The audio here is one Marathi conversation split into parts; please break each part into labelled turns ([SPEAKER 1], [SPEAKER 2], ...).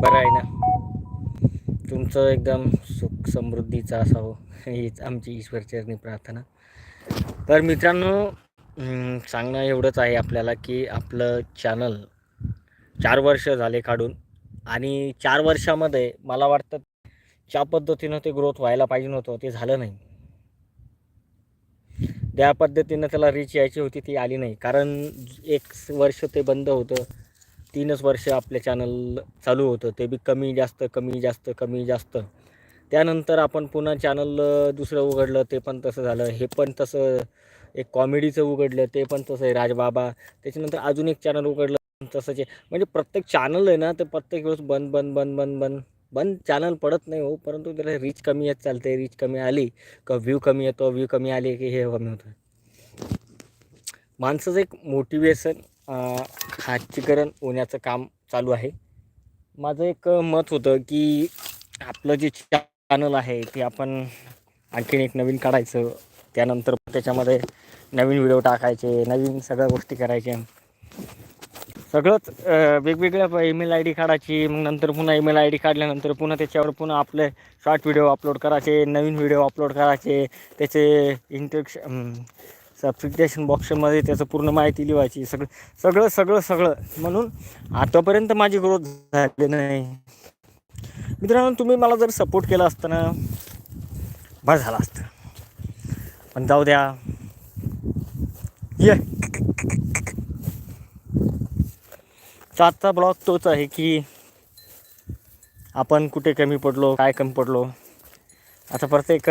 [SPEAKER 1] बरं आहे ना. तुमचं एकदम सुख समृद्धीचा असावं हो. हीच आमची ईश्वरचरणी प्रार्थना. तर मित्रांनो सांगणं एवढंच आहे आपल्याला की आपलं चॅनल चार वर्ष झाले काढून आणि चार वर्षामध्ये मला वाटतं ज्या पद्धतीनं ते ग्रोथ व्हायला पाहिजे नव्हतं ते झालं नाही. त्या पद्धतीनं त्याला रीच यायची होती ती आली नाही. कारण एक वर्ष ते बंद होतं. तीनच वर्ष आपले चॅनल चालू होतं. ते बी कमी जास्त कमी जास्त कमी जास्त. त्यानंतर आपण पुन्हा चॅनल दुसरं उघडलं ते पण तसं झालं. हे पण तसं एक कॉमेडीचं उघडलं ते पण तसं आहे. राजबाबा. त्याच्यानंतर अजून एक चॅनल उघडलं तसंच आहे म्हणजे प्रत्येक चॅनल आहे ना ते प्रत्येक वेळेस बंद बंद बंद बंद बंद बंद चॅनल पडत नाही हो. परंतु त्याला रीच कमी येत चालते. रीच कमी आली का व्ह्यू कमी येतो व्ह्यू कमी आली की हे कमी होतं माणसाचं एक मोटिवेशन खाचीकरण होण्याचं काम चालू आहे. माझं एक मत होतं की आपलं जे चॅनल आहे ते आपण आणखीन एक नवीन काढायचं. त्यानंतर त्याच्यामध्ये नवीन व्हिडिओ टाकायचे नवीन सगळ्या गोष्टी करायच्या. सगळंच वेगवेगळ्या ईमेल आय डी काढायची मग नंतर पुन्हा ईमेल आय डी काढल्यानंतर पुन्हा त्याच्यावर पुन्हा आपले शॉर्ट व्हिडिओ अपलोड करायचे नवीन व्हिडिओ अपलोड करायचे त्याचे इंट्रक्श सबस्क्रिप्टेशन बॉक्समध्ये त्याचं पूर्ण माहिती लिहायची सगळं सगळं सगळं सगळं. म्हणून आतापर्यंत माझी ग्रोथ झाली नाही. मित्रांनो तुम्ही मला जर सपोर्ट केला असताना बरं झालं असतं. पण जाऊ द्या. ये. आजचा ब्लॉग तोच आहे की आपण कुठे कमी पडलो काय कमी पडलो आता प्रत्येक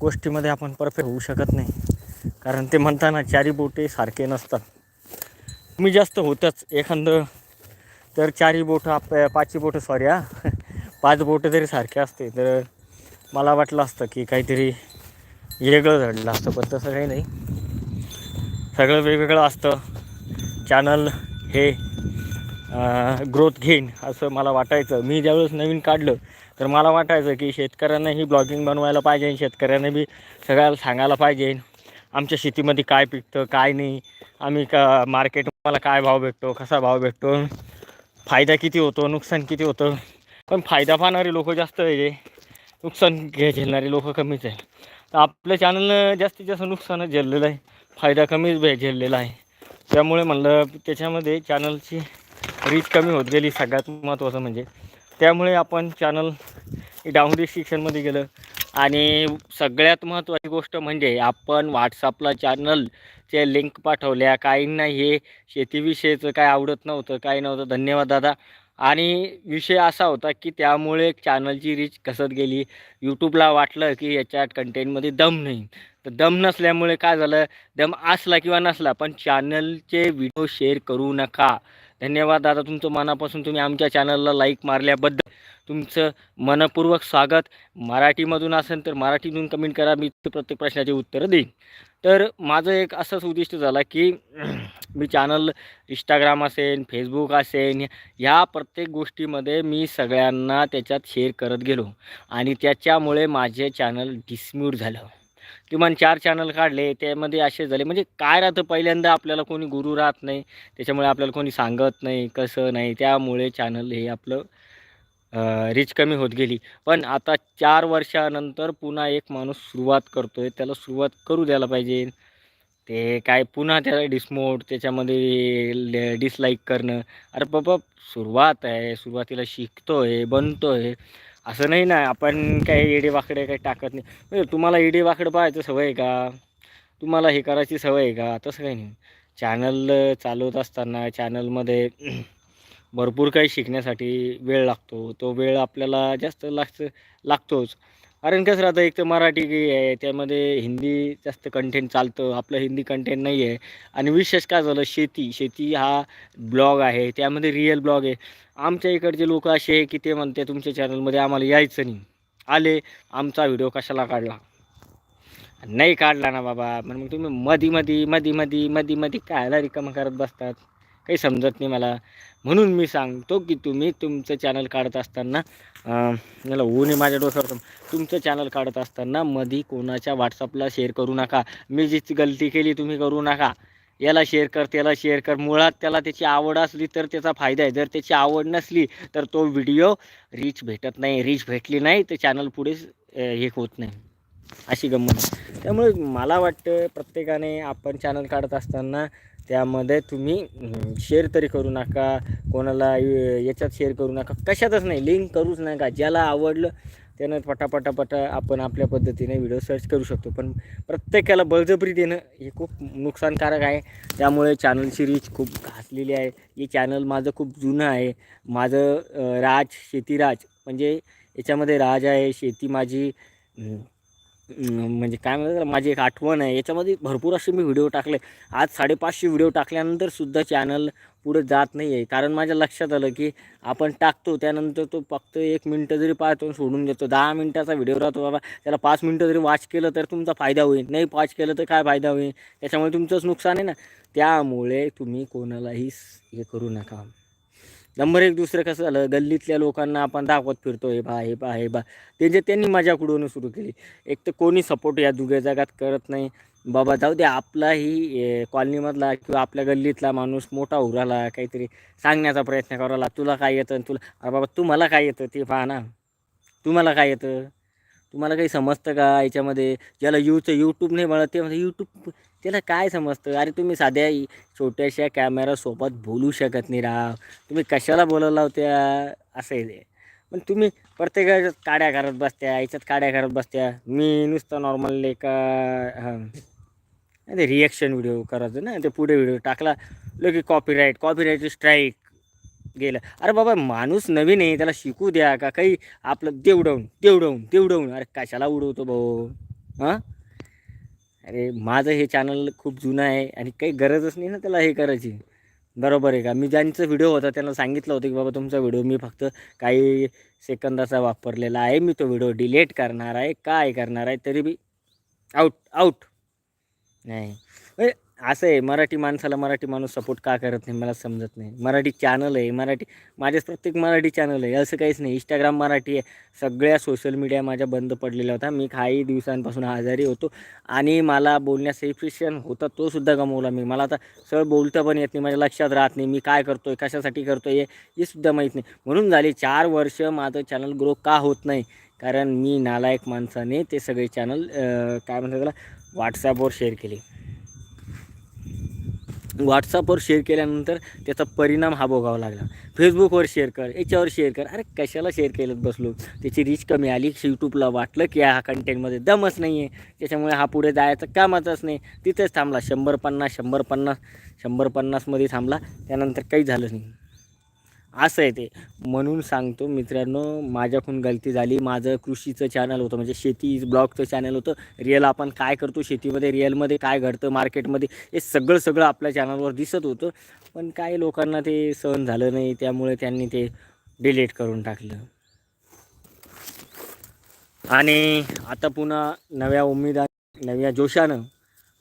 [SPEAKER 1] गोष्टीमध्ये आपण परफेक्ट होऊ शकत नाही. कारण ते म्हणताना चारी बोटे सारखे नसतात. कमी जास्त होतंच. एखादं तर चारी बोटं आप पाचही बोटं सॉरी हा. पाच बोटं जरी सारखे असते तर मला वाटलं असतं की काहीतरी वेगळं घडलं असतं पण तसं काही नाही. सगळं वेगवेगळं असतं. चॅनल हे ग्रोथ घेईन असं मला वाटायचं. मी ज्यावेळेस नवीन काढलं तर मला वाटायचं की शेतकऱ्यांनाही ब्लॉगिंग बनवायला पाहिजे शेतकऱ्यांना बी सगळ्याला सांगायला पाहिजे. आमच्या शेतीमध्ये काय पिकतं काय नाही. आम्ही का मार्केट मला काय भाव भेटतो कसा भाव भेटतो फायदा किती होतो नुकसान किती होतं. पण फायदा पाहणारे लोक जास्त आहे नुकसान घे झेलणारे लोक कमीच आहे. तर आपल्या चॅनलनं जास्तीत जास्त नुकसानच झेललेलं आहे. फायदा कमीच भे झेललेला आहे. त्यामुळे म्हणलं त्याच्यामध्ये चॅनलची रीच कमी होत गेली सगळ्यात महत्त्वाचं म्हणजे. त्यामुळे आपण चॅनल डाऊन शिक्षणमध्ये गेलं. आणि सगळ्यात महत्त्वाची गोष्ट म्हणजे आपण व्हॉट्सअपला चॅनलचे लिंक पाठवल्या. काहींना हे शेतीविषयीचं काय आवडत नव्हतं काही नव्हतं. धन्यवाद दादा. आणि विषय असा होता की त्यामुळे चॅनलची रीच घसत गेली? यूट्यूबला वाटलं की याच्यात कंटेंटमध्ये दम नाही. तर दम नसल्यामुळे काय झालं? दम असला किंवा नसला पण चॅनलचे व्हिडिओ शेअर करू नका. धन्यवाद दादा तुमचं मनापासून तुम्ही आमच्या चॅनलला लाईक मारल्याबद्दल तुमचं मनपूर्वक स्वागत. मराठीमधून असेल तर मराठीतून कमेंट करा मी प्रत्येक प्रश्नाची उत्तरं देईन. तर माझं एक असंच उद्दिष्ट झालं की मी चॅनल इंस्टाग्राम असेल फेसबुक असेल ह्या प्रत्येक गोष्टीमध्ये मी सगळ्यांना त्याच्यात शेअर करत गेलो. आणि त्याच्यामुळे माझे चॅनल डिस्म्यूट झालं. किमान चार चॅनल काढले त्यामध्ये असे झाले. म्हणजे काय राहतं? पहिल्यांदा आपल्याला कोणी गुरु राहत नाही त्याच्यामुळे आपल्याला कोणी सांगत नाही कसं नाही त्यामुळे चॅनल हे आपलं रीच कमी होत गेली. पण आता चार वर्षानंतर पुन्हा एक माणूस सुरुवात करतो आहे त्याला सुरुवात करू द्यायला पाहिजे. ते काय पुन्हा त्याला डिसमोट त्याच्यामध्ये डिसलाईक करणं. अरे बाबा सुरुवात आहे. सुरुवातीला शिकतो आहे बनतो आहे असं नाही ना आपण काही येडे वाकडे काही टाकत नाही. म्हणजे तुम्हाला येडे वाकडं पाहायचं सवय आहे का? तुम्हाला हे करायची सवय आहे का? तसं काही नाही. चॅनल चालवत असताना चॅनलमध्ये भरपूर काही शिकण्यासाठी वेळ लागतो. तो वेळ आपल्याला जास्त लागतं लागतोच. कारण कसं राहतं एक तर मराठी आहे त्यामध्ये हिंदी जास्त कंटेंट चालतं आपलं हिंदी कंटेंट नाही आहे आणि विशेष काय झालं शेती शेती हा ब्लॉग आहे त्यामध्ये रिअल ब्लॉग आहे. आमच्या इकडचे लोक असे आहे की ते म्हणते तुमच्या चॅनलमध्ये आम्हाला यायचं नाही. आले आमचा व्हिडिओ कशाला काढला? नाही काढला ना बाबा. मग तुम्ही मधी मधी मधी मधी मधी मधी कायला रिकामं करत बसतात. काही समजत नाही मला. म्हणून मी सांगतो की तुम्ही तुमचं चॅनल काढत असताना मला ऊन आहे माझ्या डोक्यावर तुमचं चॅनल काढत असताना मधी कोणाच्या व्हॉट्सअपला शेअर करू नका. मी जी गलती केली तुम्ही करू नका. याला शेअर कर त्याला शेअर कर. मुळात त्याला त्याची आवड असली तर त्याचा फायदा आहे. जर त्याची आवड नसली तर तो व्हिडिओ रीच भेटत नाही. रीच भेटली नाही तर चॅनल पुढे हे होत नाही. अशी गंमत आहे. त्यामुळे मला वाटतं प्रत्येकाने आपण चॅनल काढत असताना त्यामध्ये तुम्ही शेअर तरी करू नका. कोणाला याच्यात शेअर करू नका. कशातच नाही. लिंक करूच नका ज्याला आवडलं त्यानं पटापटापटा आपण आपल्या पद्धतीने व्हिडिओ सर्च करू शकतो. पण प्रत्येकाला बळजबरी देणं हे खूप नुकसानकारक आहे. त्यामुळे चॅनलची रीच खूप घासलेली आहे. हे चॅनल माझं खूप जुनं आहे. माझं राज शेतीराज म्हणजे याच्यामध्ये राज आहे शेती माझी म्हणजे काय म्हणतात माझी एक आठवण आहे. याच्यामध्ये भरपूर असे मी व्हिडिओ टाकले. आज साडेपाचशे व्हिडिओ टाकल्यानंतर सुद्धा चॅनल पुढे जात नाही आहे कारण माझ्या लक्षात आलं की आपण टाकतो त्यानंतर तो फक्त एक मिनटं जरी पाहतो सोडून देतो. दहा मिनटाचा व्हिडिओ राहतो बाबा. त्याला पाच मिनटं जरी वॉच केलं तर तुमचा फायदा होईल. नाही वॉच केलं तर काय फायदा होईल? त्याच्यामुळे तुमचंच नुकसान आहे ना? त्यामुळे तुम्ही कोणालाही हे करू नका. नंबर एक दुसरं कसं झालं गल्लीतल्या लोकांना आपण दाखवत फिरतो हे बा हे बा हे बा ते त्यांनी मजाक उडवणं सुरू केली. एक तर कोणी सपोर्ट या दुग्या जगात करत नाही. बाबा जाऊ दे आपलाही कॉलनीमधला किंवा आपल्या गल्लीतला माणूस मोठा उराला काहीतरी सांगण्याचा प्रयत्न करायला तुला काय येतं आणि तुला अरे बाबा तुम्हाला काय येतं ते पहा ना. तुम्हाला काय येतं? तुम्हाला काही समजतं का याच्यामध्ये? ज्याला यूचं यूट्यूब नाही मिळत ते म्हणजे यूट्यूब त्याला काय समजतं? अरे तुम्ही साध्या छोट्याशा कॅमेरासोबत बोलू शकत नाही राव. तुम्ही कशाला बोलायला होत्या असं आहे ते. पण तुम्ही प्रत्येकाच्यात काड्या करत बसत्या याच्यात काड्या करत बसत्या. मी नुसतं नॉर्मल एका हां. ते रिॲक्शन व्हिडिओ करायचं ना ते पुढे व्हिडिओ टाकला लगे कॉपीराईट कॉपीराईट स्ट्राईक गेलं. अरे बाबा माणूस नवीन आहे त्याला शिकू द्या का? काही आपलं देवडवून देवडवून देवडवून. अरे कशाला उडवतो भाऊ? हां? अरे माझं हे चॅनल खूप जुनं आहे आणि काही गरजच नाही ना त्याला हे करायची. बरोबर आहे का? मी ज्यांचा व्हिडिओ होता त्यांना सांगितलं होतं की बाबा तुमचा व्हिडिओ मी फक्त काही सेकंदाचा वापरलेला आहे. मी तो व्हिडिओ डिलीट करणार आहे. काय करणार आहे? तरी बी आऊट आऊट नाही. असं आहे मराठी माणसाला मराठी माणूस सपोर्ट का करत नाही मला समजत नाही. मराठी चॅनल आहे मराठी माझ्याच प्रत्येक मराठी चॅनल आहे. असं काहीच नाही. इंस्टाग्राम मराठी आहे. सगळ्या सोशल मीडिया माझ्या बंद पडलेल्या होता मी काही दिवसांपासून आजारी होतो आणि मला बोलण्यास एफिशियन होता तो सुद्धा गमवला मी. मला आता सरळ बोलता पण येत नाही माझ्या लक्षात राहत नाही मी काय करतोय कशासाठी करतो हे हे सुद्धा माहीत नाही. म्हणून झाले चार वर्ष माझं चॅनल ग्रो का होत नाही? कारण मी नालायक माणसाने ते सगळे चॅनल काय म्हणतात त्याला व्हॉट्सॲपवर शेअर केले. व्हॉट्सअपवर शेअर केल्यानंतर त्याचा परिणाम हा भोगावा लागला. फेसबुकवर शेअर कर याच्यावर शेअर कर. अरे कशाला शेअर केलं बसलो? त्याची रीच कमी आली. यूट्यूबला वाटलं की हा कंटेंटमध्ये दमच नाही आहे त्याच्यामुळे हा पुढे जायचं कामाचाच नाही. तिथेच थांबला. शंभर पन्नास शंभर पन्नास शंभर पन्नासमध्ये थांबला. त्यानंतर काही झालं नाही. असं आहे ते. म्हणून सांगतो मित्रांनो माझ्याकडून गलती झाली. माझं कृषीचं चॅनल होतं म्हणजे शेती ब्लॉगचं चॅनल होतं. रिअल आपण काय करतो शेतीमध्ये रिअलमध्ये काय घडतं मार्केटमध्ये हे सगळं सगळं आपल्या चॅनलवर दिसत होतं. पण काही लोकांना ते सहन झालं नाही त्यामुळे त्यांनी ते डिलीट करून टाकलं. आणि आता पुन्हा नव्या उमेदा नव्या जोशानं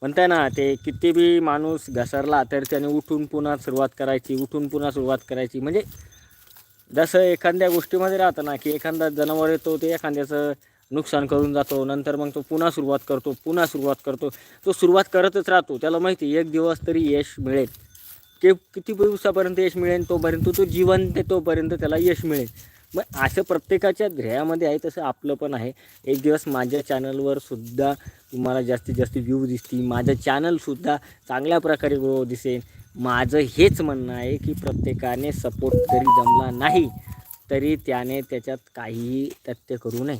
[SPEAKER 1] म्हणताय ना ते किती बी माणूस घसरला तर त्याने उठून पुन्हा सुरुवात करायची उठून पुन्हा सुरुवात करायची. म्हणजे जसं एखाद्या गोष्टीमध्ये राहतं ना की एखादा जनावर येतो ते एखाद्याचं नुकसान करून जातो नंतर मग तो पुन्हा सुरुवात करतो पुन्हा सुरुवात करतो. तो सुरुवात करतच राहतो. त्याला माहिती आहे, एक दिवस तरी यश मिळेल. के किती दिवसापर्यंत यश मिळेल तोपर्यंत तो जिवंत तोपर्यंत त्याला यश मिळेल. मग असं प्रत्येकाच्या ध्येयामध्ये आहे तसं आपलं पण आहे. एक दिवस माझ्या चॅनलवर सुद्धा तुम्हाला जास्तीत जास्त व्ह्यू दिसतील. माझं चॅनलसुद्धा चांगल्या प्रकारे ग्रो दिसेल. माझं हेच म्हणणं आहे की प्रत्येकाने सपोर्ट जरी जमला नाही तरी त्याने त्याच्यात काहीही तथ्य करू नये.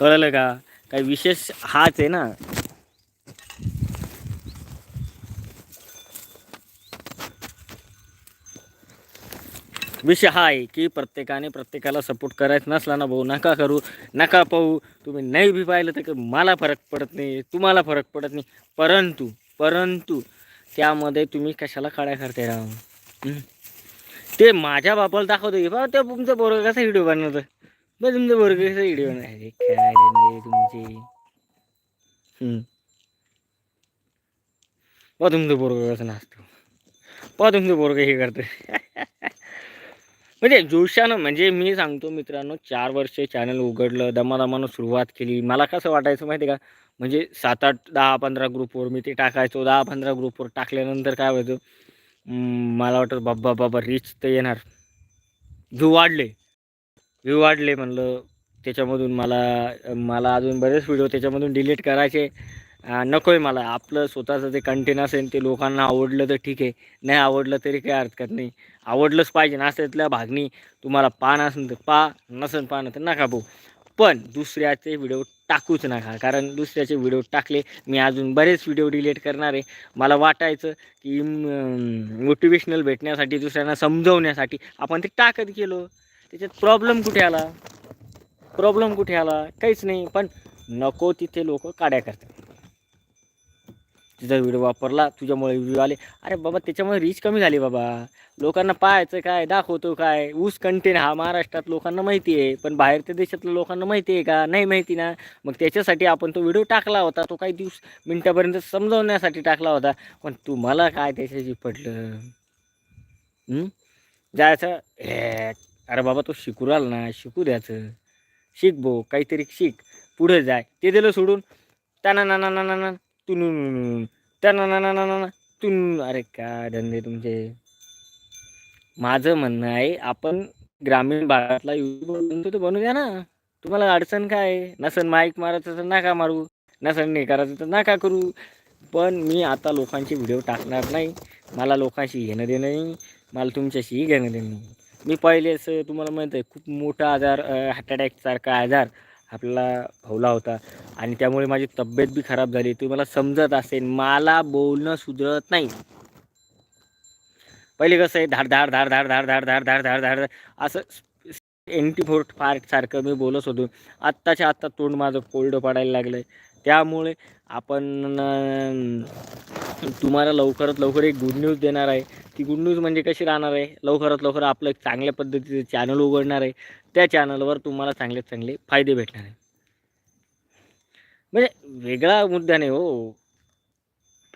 [SPEAKER 1] कळलं का? काही विशेष हाच आहे ना? विषय हा आहे की प्रत्येकाने प्रत्येकाला सपोर्ट करायचं नसला ना भाऊ नका करू नका पाहू. तुम्ही नाही बी पाहिलं तर मला फरक पडत नाही तुम्हाला फरक पडत नाही. परंतु परंतु त्यामध्ये तुम्ही कशाला काळ्या करते राव? ते माझ्या बापाला दाखवतो की बा ते तुमचं बरोबर कसा व्हिडिओ बनवतं बरं तुमचं बरोबर कसा व्हिडिओ बनवायचे काय तुमचे. हं. पहा तुमचं बरोबर कसं नसतं पहा तुमचं बरोबर हे करतं म्हणजे जोशानं म्हणजे मी सांगतो मित्रांनो चार वर्ष चॅनल उघडलं दमादमानं सुरुवात केली. मला कसं वाटायचं माहिती आहे का? म्हणजे सात आठ दहा पंधरा ग्रुपवर मी ते टाकायचो. दहा पंधरा ग्रुपवर टाकल्यानंतर काय व्हायचं? मला वाटतं बाबा बाबा रीच तर येणार. व्ह्यू वाढले. व्ह्यू वाढले म्हणलं त्याच्यामधून मला मला अजून बरेच व्हिडिओ त्याच्यामधून डिलीट करायचे. नको आहे मला. आपलं स्वतःचं ते कंटेन असेल ते लोकांना आवडलं तर ठीक आहे. नाही आवडलं तरी काही हरकत नाही. आवडलंच पाहिजे. ना त्यातल्या भागणी तुम्हाला पान असेल तर पा नसेल पान तर नका भाऊ. पण दुसऱ्याचे व्हिडिओ टाकूच नका. कारण दुसऱ्याचे व्हिडिओ टाकले मी अजून बरेच व्हिडिओ डिलीट करणार आहे. मला वाटायचं की मोटिवेशनल भेटण्यासाठी दुसऱ्यांना समजवण्यासाठी आपण ते टाकत गेलो. त्याच्यात प्रॉब्लेम कुठे आला? प्रॉब्लेम कुठे आला? काहीच नाही. पण नको तिथे लोक काड्या करतात. तुझा व्हिडिओ वापरला तुझ्यामुळे व्ह्यू आले. अरे बाबा त्याच्यामुळे रीच कमी झाली बाबा. लोकांना पाहायचं काय दाखवतो काय. ऊस कंटेन हा महाराष्ट्रात लोकांना माहिती आहे पण बाहेरच्या देशातल्या लोकांना माहिती आहे का? नाही माहिती ना. मग त्याच्यासाठी आपण तो व्हिडिओ टाकला होता. तो काही दिवस मिनटापर्यंत समजवण्यासाठी टाकला होता. पण तुम्हाला काय त्याच्याशी पडलं जायचं अरे बाबा तो शिकू राहिला ना. शिकू द्यायचं. शिक भो काहीतरी शिक. पुढे जाय. ते दिलं सोडून. ताना ना ना ना ना ना तुन त्या ना ना ना ना ना तुन अरे काय धंदे तुमचे? माझं म्हणणं आहे आपण ग्रामीण भागातला युट्यूब तर तो बनवू द्या ना. तुम्हाला अडचण काय? आहे? नसन माईक मारायचं तर नका मारू नसन नाही करायचं तर नका करू. पण मी आता लोकांचे व्हिडिओ टाकणार नाही. मला लोकांशी घेणं देणं नाही. मला तुमच्याशीही घेणं देणं नाही. मी पहिलेच तुम्हाला माहीत आहे खूप मोठा आजार हार्ट अटॅकसारखा आजार. आपल्याला भवला होता आणि त्यामुळे माझी तब्येत बी खराब झाली तुम्हाला समजत असेल मला बोलणं सुधरत नाही पहिले कसं आहे धाड धाड धाड धाड धाड धाड धाड धाड धाड धाड असं एंटी फोर्ट पार्टसारखं मी बोलत होतो आत्ताच्या आत्ता तोंड माझं कोल्ड पडायला लागलं आहे त्यामुळे आपण तुम्हाला लवकरात लवकर एक गुड न्यूज देणार आहे. ती गुड न्यूज म्हणजे कशी राहणार आहे? लवकरात लवकर आपलं एक चांगल्या पद्धतीचं चॅनल उघडणार आहे. त्या चॅनलवर तुम्हाला चांगले चांगले फायदे भेटणार आहे. म्हणजे वेगळा मुद्दा नाही हो.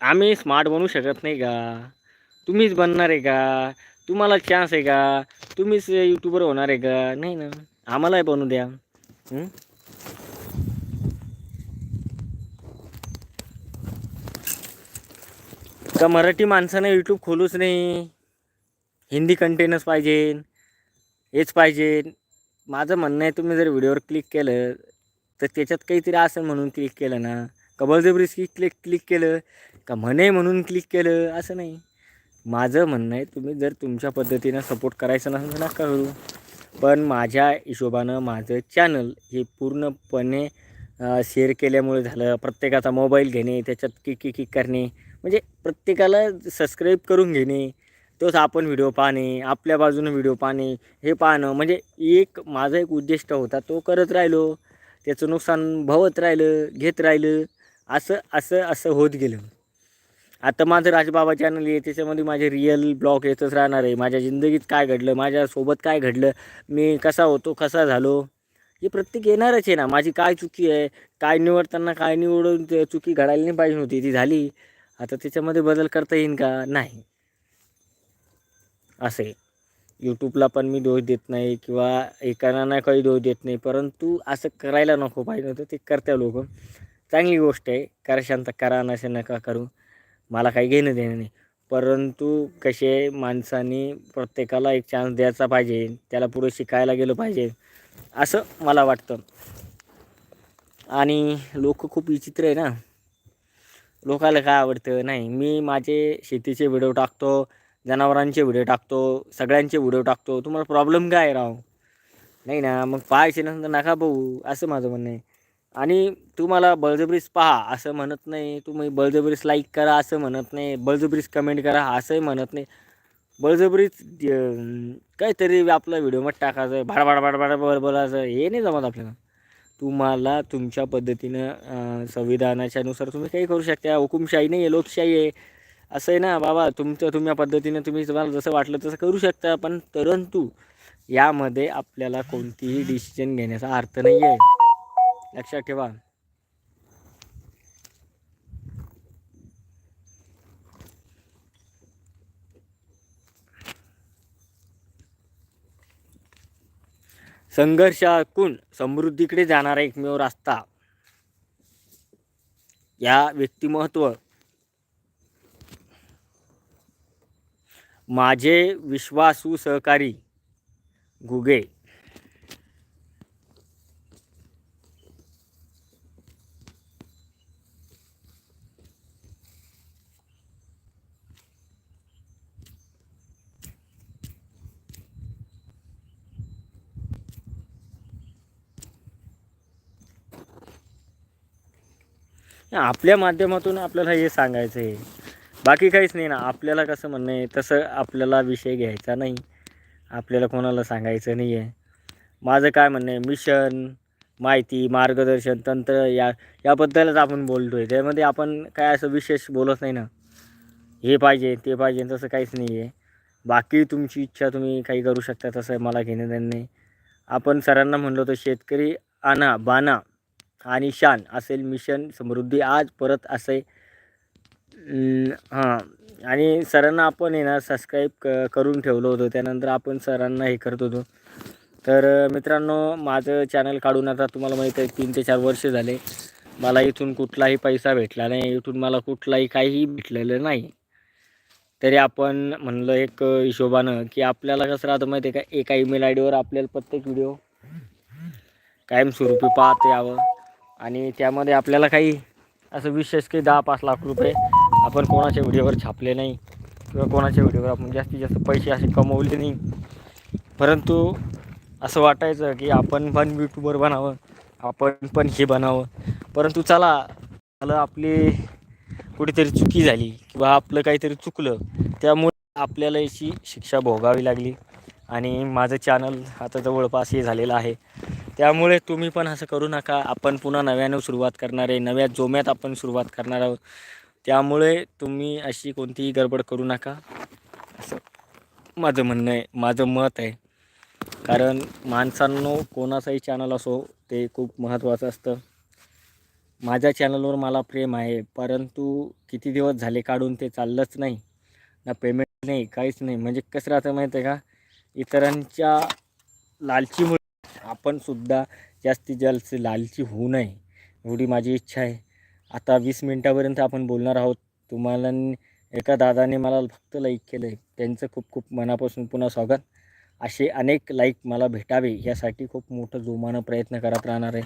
[SPEAKER 1] आम्ही स्मार्ट बनवू शकत नाही का? तुम्हीच बनणार आहे का? तुम्हाला चान्स आहे का? तुम्हीच यूट्यूबर होणार आहे का? नाही ना. आम्हालाही बनवू द्या. का मराठी माणसानं यूट्यूब खोलूच नाही हिंदी कंटेनच पाहिजे हेच पाहिजे. माझं म्हणणं आहे तुम्ही जर व्हिडिओवर क्लिक केलं तर त्याच्यात काहीतरी असं म्हणून क्लिक केलं ना का की क्लिक क्लिक केलं का म्हणे म्हणून क्लिक केलं असं नाही. माझं म्हणणं आहे तुम्ही जर तुमच्या पद्धतीनं सपोर्ट करायचं नसेल तर नका करू. पण माझ्या हिशोबानं माझं चॅनल हे पूर्णपणे शेअर केल्यामुळे झालं. प्रत्येकाचा मोबाईल घेणे त्याच्यात किक किक किक करणे. म्हणजे प्रत्येकाला सबस्क्राईब करून घेणे तोच आपण व्हिडिओ पाहणे आपल्या बाजूनं व्हिडिओ पाहणे हे पाहणं म्हणजे एक माझा एक उद्दिष्ट होता तो करत राहिलो. त्याचं नुकसान भवत राहिलं घेत राहिलं असं असं असं होत गेलं. आता माझं राजबाबा चॅनल आहे त्याच्यामध्ये माझे रिअल ब्लॉग येतच राहणार आहे. माझ्या जिंदगीत काय घडलं माझ्यासोबत काय घडलं मी कसा होतो कसा झालो हे प्रत्येक येणारच आहे ना. माझी काय चुकी आहे काय निवडताना काय निवडून चुकी घडायला नाही पाहिजे होती ती झाली. आता त्याच्यामध्ये बदल करता येईन का? नाही. असे. यूट्यूबला पण मी दोष देत नाही किंवा एकांना काही दोष देत नाही परंतु असं करायला नको. पाहिजे होतं ते करत्या लोक. चांगली गोष्ट आहे. करा शांत करा नसे नका करू. मला काही घेणं देणं नाही. परंतु कसे माणसाने प्रत्येकाला एक चान्स द्यायचा पाहिजे त्याला पुढे शिकायला गेलं पाहिजे असं मला वाटतं. आणि लोक खूप विचित्र आहे ना. लोकाला काय आवडतं? नाही मी माझे शेतीचे व्हिडिओ टाकतो जनावरांचे व्हिडिओ टाकतो सगळ्यांचे व्हिडिओ टाकतो. तुम्हाला प्रॉब्लेम काय आहे राव? नाही ना मग पाहायचे नंतर नका भाऊ असं माझं म्हणणं आहे. आणि तुम्हाला बळजबरीस पहा असं म्हणत नाही. तुम्ही बळजबरीस लाईक करा असं म्हणत नाही. बळजबरीस कमेंट करा असंही म्हणत नाही. बळजबरीच काहीतरी आपला व्हिडिओमध्ये टाकायचं भाड भाड भाड भाड बोल बोलायचं हे नाही जमत आपल्याला. तुम्हाला तुमच्या पद्धतीनं संविधानाच्या नुसार तुम्ही काही करू शकता. हुकुमशाही नाही आहे लोकशाही आहे. असं आहे ना बाबा तुमचं तुमच्या पद्धतीनं तुम्ही तुम्हाला जसं वाटलं तसं करू शकता पण परंतु यामध्ये आपल्याला कोणतीही डिसिजन घेण्याचा अर्थ नाही आहे लक्षात ठेवा. संघर्षातून समृद्धीकडे जाणारा एकमेव रस्ता. या व्यक्तिमत्व माझे विश्वासू सहकारी गुगे आपल्या माध्यमातून आपल्याला हे सांगायचं आहे बाकी काहीच नाही ना आपल्याला कसं म्हणणं आहे तसं आपल्याला विषय घ्यायचा नाही. आपल्याला कोणाला सांगायचं नाही आहे माझं काय म्हणणं आहे मिशन माहिती मार्गदर्शन तंत्र या याबद्दलच आपण बोलतो आहे त्यामध्ये आपण काय असं विशेष बोलत नाही ना. हे पाहिजे ते पाहिजे तसं काहीच नाही आहे बाकी तुमची इच्छा तुम्ही काही करू शकता तसं मला घेणं देणं नाही. आपण सरांना म्हणलो तर शेतकरी आणा बाणा. आणि शान असेल मिशन समृद्धी आज परत असे. हां. आणि सरांना आपण आहे ना सबस्क्राईब क करून ठेवलं होतं. त्यानंतर आपण सरांना हे करत होतो. तर मित्रांनो माझं चॅनल काढून आता तुम्हाला माहीत आहे तीन ते चार वर्ष झाले. मला इथून कुठलाही पैसा भेटला नाही. इथून मला कुठलाही काहीही भेटलेलं नाही. तरी आपण म्हणलं एक हिशोबानं की आपल्याला कसं राहतं माहिती आहे का? एका ईमेल आय डीवर आपल्याला प्रत्येक व्हिडिओ कायमस्वरूपी पाहत यावं. आणि त्यामध्ये आपल्याला काही असं विशेष काही दहा पाच लाख रुपये आपण कोणाच्या व्हिडिओवर छापले नाही किंवा कोणाच्या व्हिडिओवर आपण जास्तीत जास्त पैसे असे कमवले नाही. परंतु असं वाटायचं की आपण पण यूट्यूबर बनावं आपण पण हे बनावं. परंतु चला मला आपली कुठेतरी चुकी झाली किंवा आपलं काहीतरी चुकलं त्यामुळे आपल्याला याची शिक्षा भोगावी लागली. आणि माझं चॅनल आता जवळपास हे झालेलं आहे. त्यामुळे तुम्ही पण असं करू नका. आपण पुन्हा नव्यानं सुरुवात करणार आहे. नव्या जोम्यात आपण सुरुवात करणार आहोत. त्यामुळे तुम्ही अशी कोणतीही गडबड करू नका. असं माझं म्हणणं आहे. माझं मत आहे. कारण माणसांनो कोणाचाही चॅनल असो ते खूप महत्त्वाचं असतं. माझ्या चॅनलवर मला प्रेम आहे. परंतु किती दिवस झाले काढून ते चाललंच नाही. ना पेमेंट नाही काहीच नाही. म्हणजे कसं राहतं माहीत आहे का? इतरांच्या लालचीमुळे आपणसुद्धा जास्तीत जास्त लालची होऊ नये एवढी माझी इच्छा आहे. आता वीस मिनटापर्यंत आपण बोलणार आहोत. तुम्हाला एका दादाने मला फक्त लाईक केलं आहे त्यांचं खूप खूप मनापासून पुन्हा स्वागत. असे अनेक लाईक मला भेटावे यासाठी खूप मोठं जोमानं प्रयत्न करत राहणार आहे.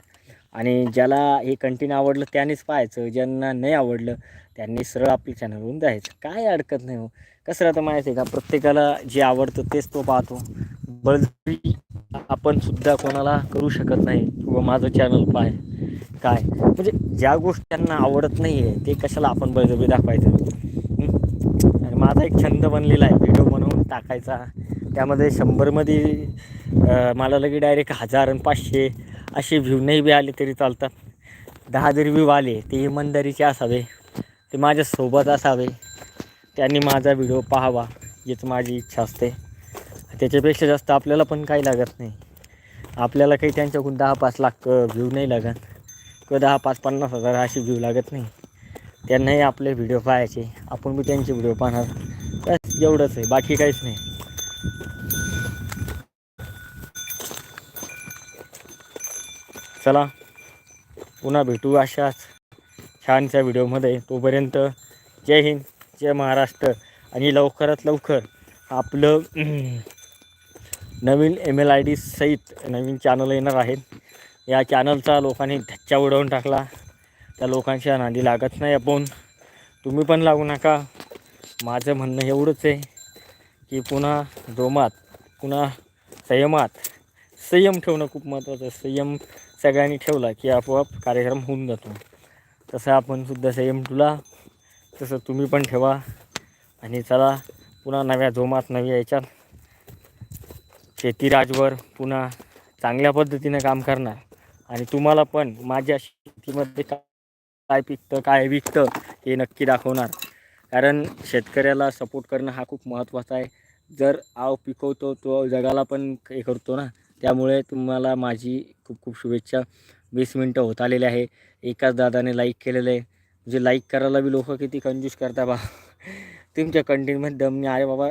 [SPEAKER 1] आणि ज्याला हे कंटिन्यू आवडलं त्यानेच पाहायचं. ज्यांना नाही आवडलं त्यांनी सरळ आपल्या चॅनलवरून जायचं. काय अडकत नाही हो. कसं राहतं माहिती आहे का? प्रत्येकाला जे आवडतं तेच तो पाहतो. बळजबरी आपण सुद्धा कोणाला करू शकत नाही किंवा माझं चॅनल पाय काय? म्हणजे ज्या गोष्टी त्यांना आवडत नाही आहे ते कशाला आपण बळजबरी दाखवायचं? आणि माझा एक छंद बनलेला आहे व्हिडिओ बनवून टाकायचा. त्यामध्ये शंभरमध्ये मला लगे डायरेक्ट हजार आणि पाचशे असे व्ह्यू नाही बी आले तरी चालतात. दहा जरी व्ह्यू आले ते इमानदारीचे असावे. ते माझ्यासोबत असावे. त्यांनी माझा व्हिडिओ पाहावा हीच माझी इच्छा असते. त्याच्यापेक्षा जास्त आपल्याला पण काही लागत नाही. आपल्याला काही त्यांच्याकडून दहा पाच लाख व्ह्यू नाही लागत. किंवा दहा पाच पन्नास हजार अशी व्ह्यू लागत नाही. त्यांनाही आपले व्हिडिओ पाहायचे. आपण बी त्यांचे व्हिडिओ पाहणार. बस एवढंच आहे. बाकी काहीच नाही. चला पुन्हा भेटू अशाच छानशा व्हिडिओमध्ये तोपर्यंत जय हिंद जय महाराष्ट्र. आणि लवकरात लवकर आपलं नवीन एम एल आय डी सहित नवीन चॅनल येणार आहेत. या चॅनलचा लोकांनी धच्चा उडवून टाकला. त्या लोकांच्या नादी लागत नाही आपण. तुम्ही पण लागू नका. माझं म्हणणं एवढंच आहे की पुन्हा जोमात पुन्हा संयमात संयम ठेवणं खूप महत्त्वाचं आहे. संयम सगळ्यांनी ठेवला की आपोआप कार्यक्रम होऊन जातो. तसं आपणसुद्धा संयम तुला तसं तुम्ही पण ठेवा. आणि चला पुन्हा नव्या जोमात नव्या याच्यात शेतीराजवर पुन्हा चांगल्या पद्धतीनं काम करणार. आणि तुम्हाला पण माझ्या शेतीमध्ये काय पिकतं काय विकतं हे नक्की दाखवणार. कारण शेतकऱ्याला सपोर्ट करणं हा खूप महत्त्वाचा आहे. जर आव पिकवतो तो जगाला पण हे करतो ना. त्यामुळे तुम्हाला माझी खूप खूप शुभेच्छा. वीस मिनटं होत आलेले आहे. एकाच दादाने लाईक केलेलं आहे. म्हणजे लाईक करायला बी लोक किती कंजूस करता बा. तुमच्या कंटेंटमध्ये दम अरे बाबा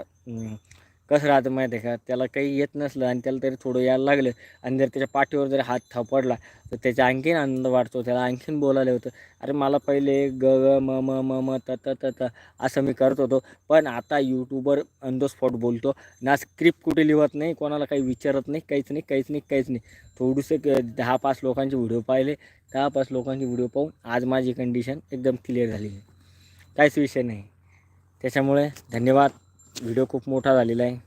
[SPEAKER 1] कसं राहतं माहिती आहे का? त्याला काही येत नसलं आणि त्याला तरी थोडं यायला लागलं. आणि जर त्याच्या पाठीवर जर हात थापडला तर त्याचा आणखीन आनंद वाढतो. त्याला आणखीन बोलायला होतं अरे मला पहिले ग ग म म म म त त त त असं मी करत होतो. पण आता यूट्यूबवर ऑन द स्पॉट बोलतो ना स्क्रिप्ट कुठे लिहत नाही कोणाला काही विचारत नाही काहीच नाही काहीच नाही काहीच नाही. थोडंसं क दहा पाच लोकांचे व्हिडिओ पाहिले. दहा पाच लोकांचे व्हिडिओ पाहून आज माझी कंडिशन एकदम क्लिअर झाली. आहे काहीच विषय नाही. त्याच्यामुळे धन्यवाद. व्हिडिओ खूप मोठा झालेला आहे.